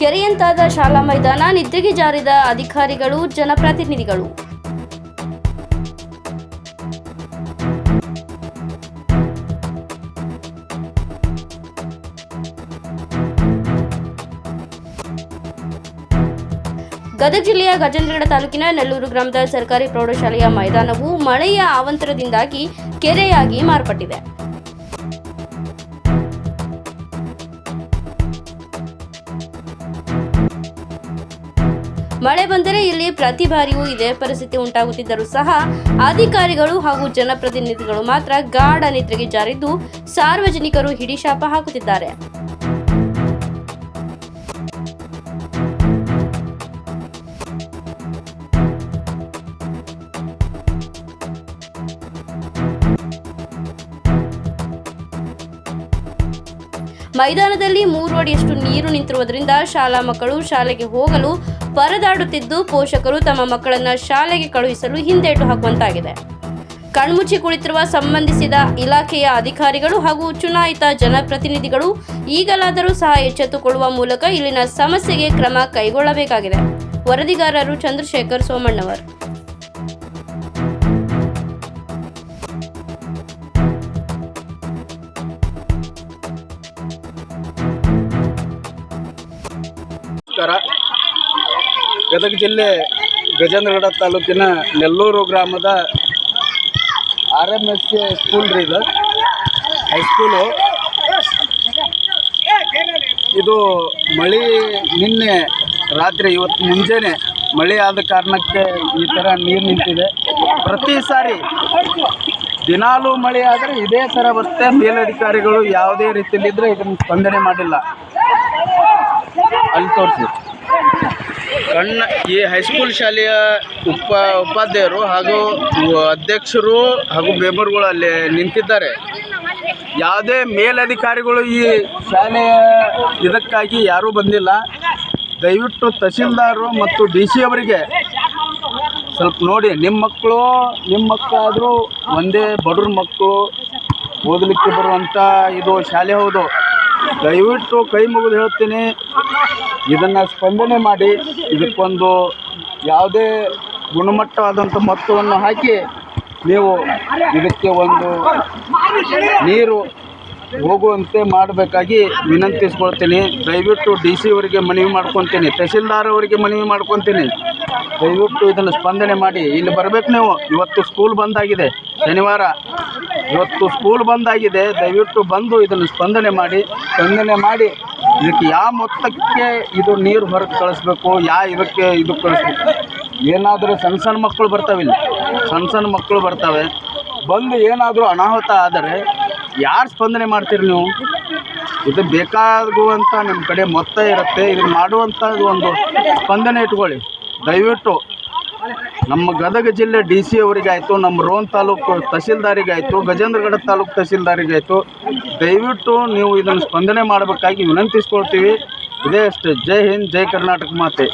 ಕೆರೆಯಂತಾದ ಶಾಲಾ ಮೈದಾನ, ನಿದ್ದೆಗೆ ಜಾರಿದ ಅಧಿಕಾರಿಗಳು, ಜನಪ್ರತಿನಿಧಿಗಳು. ಗದಗ ಜಿಲ್ಲೆಯ ಗಜೇಂದ್ರಗಡ ತಾಲೂಕಿನ ನೆಲ್ಲೂರು ಗ್ರಾಮದ ಸರ್ಕಾರಿ ಪ್ರೌಢಶಾಲೆಯ ಮೈದಾನವು ಮಳೆಯ ಆವಂತರದಿಂದಾಗಿ ಕೆರೆಯಾಗಿ ಮಾರ್ಪಟ್ಟಿದೆ. ಮಳೆ ಬಂದರೆ ಇಲ್ಲಿ ಪ್ರತಿ ಬಾರಿಯೂ ಇದೇ ಪರಿಸ್ಥಿತಿ ಉಂಟಾಗುತ್ತಿದ್ದರೂ ಸಹ ಅಧಿಕಾರಿಗಳು ಹಾಗೂ ಜನಪ್ರತಿನಿಧಿಗಳು ಮಾತ್ರ ಗಾಢ ನಿದ್ರೆಗೆ ಜಾರಿದ್ದು ಸಾರ್ವಜನಿಕರು ಹಿಡಿಶಾಪ ಹಾಕುತ್ತಿದ್ದಾರೆ. ಮೈದಾನದಲ್ಲಿ ಮೂರು ಅಡಿಯಷ್ಟು ನೀರು ನಿಂತಿರುವುದರಿಂದ ಶಾಲಾ ಮಕ್ಕಳು ಶಾಲೆಗೆ ಹೋಗಲು ಪರದಾಡುತ್ತಿದ್ದು ಪೋಷಕರು ತಮ್ಮ ಮಕ್ಕಳನ್ನ ಶಾಲೆಗೆ ಕಳುಹಿಸಲು ಹಿಂದೇಟು ಹಾಕುವಂತಾಗಿದೆ. ಕಣ್ಮುಚ್ಚಿ ಕುಳಿತಿರುವ ಸಂಬಂಧಿಸಿದ ಇಲಾಖೆಯ ಅಧಿಕಾರಿಗಳು ಹಾಗೂ ಚುನಾಯಿತ ಜನಪ್ರತಿನಿಧಿಗಳು ಈಗಲಾದರೂ ಸಹ ಎಚ್ಚೆತ್ತುಕೊಳ್ಳುವ ಮೂಲಕ ಇಲ್ಲಿನ ಸಮಸ್ಯೆಗೆ ಕ್ರಮ ಕೈಗೊಳ್ಳಬೇಕಾಗಿದೆ. ವರದಿಗಾರರು ಚಂದ್ರಶೇಖರ್ ಸೋಮಣ್ಣವರ್. ಗದಗ ಜಿಲ್ಲೆ ಗಜೇಂದ್ರಗಡ ತಾಲೂಕಿನ ನೆಲ್ಲೂರು ಗ್ರಾಮದ ಆರ್ ಎಂ ಎಸ್ ಸ್ಕೂಲ್ ರೀ ಇದು. ಹೈಸ್ಕೂಲು ಇದು ಮಳೆ ನಿನ್ನೆ ರಾತ್ರಿ ಇವತ್ತು ಮುಂಜಾನೆ ಮಳೆ ಆದ ಕಾರಣಕ್ಕೆ ಈ ಥರ ನೀರು ನಿಂತಿದೆ. ಪ್ರತಿ ಸಾರಿ ದಿನಾಲೂ ಮಳೆ ಆದರೆ ಇದೇ ಥರ ಬರುತ್ತೆ. ಮೇಲಧಿಕಾರಿಗಳು ಯಾವುದೇ ರೀತಿಯಲ್ಲಿದ್ದರೆ ಇದನ್ನು ಸ್ಪಂದನೆ ಮಾಡಿಲ್ಲ. ಅಲ್ಲಿ ತೋರಿಸಿ. ಕಣ್ಣ ಈ ಹೈಸ್ಕೂಲ್ ಶಾಲೆಯ ಉಪ ಉಪಾಧ್ಯಾಯರು ಹಾಗೂ ಅಧ್ಯಕ್ಷರು ಹಾಗೂ ಮೆಂಬರ್ಗಳು ಅಲ್ಲಿ ನಿಂತಿದ್ದಾರೆ. ಯಾವುದೇ ಮೇಲಧಿಕಾರಿಗಳು ಈ ಶಾಲೆಯ ಇದಕ್ಕಾಗಿ ಯಾರೂ ಬಂದಿಲ್ಲ. ದಯವಿಟ್ಟು ತಹಸೀಲ್ದಾರರು ಮತ್ತು ಡಿ ಸಿ ಅವರಿಗೆ ಸ್ವಲ್ಪ ನೋಡಿ ನಿಮ್ಮ ಮಕ್ಕಳು ನಿಮ್ಮ ಮಕ್ಕಳಾದರೂ ಒಂದೇ ಬಡವ್ರ ಮಕ್ಕಳು ಓದಲಿಕ್ಕೆ ಬರುವಂಥ ಇದು ಶಾಲೆ ಹೌದು. ದಯವಿಟ್ಟು ಕೈ ಮುಗಿದು ಹೇಳ್ತೀನಿ. ಇದನ್ನು ಸ್ಪಂದನೆ ಮಾಡಿ ಇದಕ್ಕೊಂದು ಯಾವುದೇ ಗುಣಮಟ್ಟವಾದಂಥ ಮೊತ್ತವನ್ನು ಹಾಕಿ ನೀವು ಇದಕ್ಕೆ ಒಂದು ನೀರು ಹೋಗುವಂತೆ ಮಾಡಬೇಕಾಗಿ ವಿನಂತಿಸ್ಕೊಳ್ತೀನಿ. ದಯವಿಟ್ಟು ಡಿ ಸಿ ಅವರಿಗೆ ಮನವಿ ಮಾಡ್ಕೊತೀನಿ ತಹಸೀಲ್ದಾರ್ ಅವರಿಗೆ ಮನವಿ ಮಾಡ್ಕೊತೀನಿ ದಯವಿಟ್ಟು ಇದನ್ನು ಸ್ಪಂದನೆ ಮಾಡಿ. ಇಲ್ಲಿ ಬರಬೇಕು ನೀವು. ಇವತ್ತು ಸ್ಕೂಲ್ ಬಂದಾಗಿದೆ. ಶನಿವಾರ. ಇವತ್ತು ಸ್ಕೂಲ್ ಬಂದಾಗಿದೆ. ದಯವಿಟ್ಟು ಬಂದು ಇದನ್ನು ಸ್ಪಂದನೆ ಮಾಡಿ. ಸ್ಪಂದನೆ ಮಾಡಿ ಇದಕ್ಕೆ ಯಾವ ಮೊತ್ತಕ್ಕೆ ಇದು ನೀರು ಹೊರಗೆ ಕಳಿಸ್ಬೇಕು, ಯಾವ ಇದಕ್ಕೆ ಇದು ಕಳಿಸ್ಬೇಕು? ಏನಾದರೂ ಸಣ್ಣ ಸಣ್ಣ ಮಕ್ಕಳು ಬರ್ತಾವೆ ಇಲ್ಲಿ. ಸಣ್ಣ ಸಣ್ಣ ಮಕ್ಕಳು ಬರ್ತವೆ. ಬಂದು ಏನಾದರೂ ಅನಾಹುತ ಆದರೆ ಯಾರು ಸ್ಪಂದನೆ ಮಾಡ್ತೀರಿ ನೀವು? ಇದು ಬೇಕಾಗುವಂಥ ನಿಮ್ಮ ಕಡೆ ಮೊತ್ತ ಇರುತ್ತೆ. ಇದನ್ನು ಮಾಡುವಂಥದ್ದು ಒಂದು ಸ್ಪಂದನೆ ಇಟ್ಕೊಳ್ಳಿ. ದಯವಿಟ್ಟು ನಮ್ಮ ಗದಗ ಜಿಲ್ಲೆ ಡಿ ಸಿ ಅವರಿಗಾಯಿತು, ನಮ್ಮ ರೋನ್ ತಾಲೂಕು ತಹಸೀಲ್ದಾರಿಗಾಯಿತು ಗಜೇಂದ್ರಗಡ ತಾಲೂಕು ತಹಸೀಲ್ದಾರಿಗಾಯಿತು. ದಯವಿಟ್ಟು ನೀವು ಇದನ್ನು ಸ್ಪಂದನೆ ಮಾಡಬೇಕಾಗಿ ವಿನಂತಿಸ್ಕೊಳ್ತೀವಿ. ಇದೇ ಅಷ್ಟೇ. ಜೈ ಹಿಂದ್, ಜೈ ಕರ್ನಾಟಕ ಮಾತೆ.